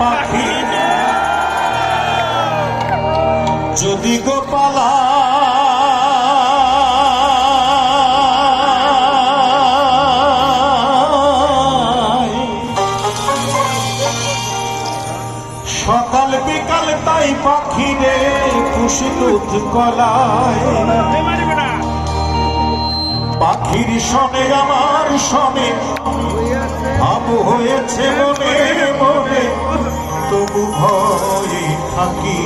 পাখি। যদি গোপালা সকাল বিকাল তাই পাখি রে খুশি দুধ কলায় পাখির সনে আমার সনে ভাব হয়েছে মনে মনে, তবু ভয়ে থাকি।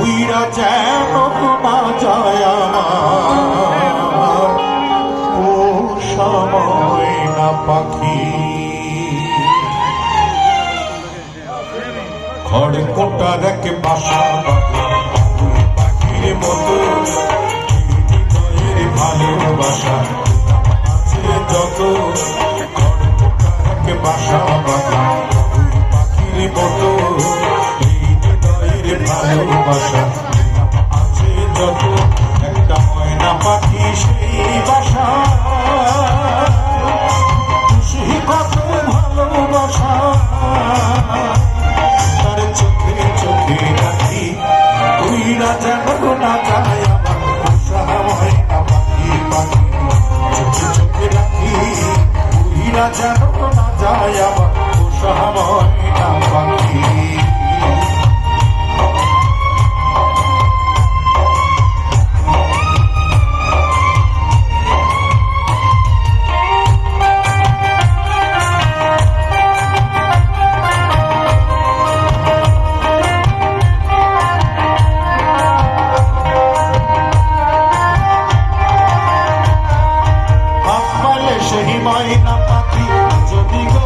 উইরা যেন না যায় আমার, ও সময় না পাখি। খড় কোটার এক বাসা বাসা বাঁধা, দুই পাখির মতো হৃদয়ের ভালোবাসা আছে যত একটা ময়না পাখি সেই বাসা খুশি কত ভালোবাসা তার চোখে চোখে রাখি তুই না যেন না যায় আমার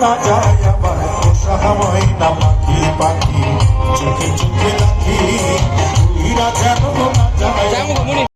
না যায় আমার পোষাময় না পাখি পাখি। চোখে চোখে রাখি। রাজা না যায়।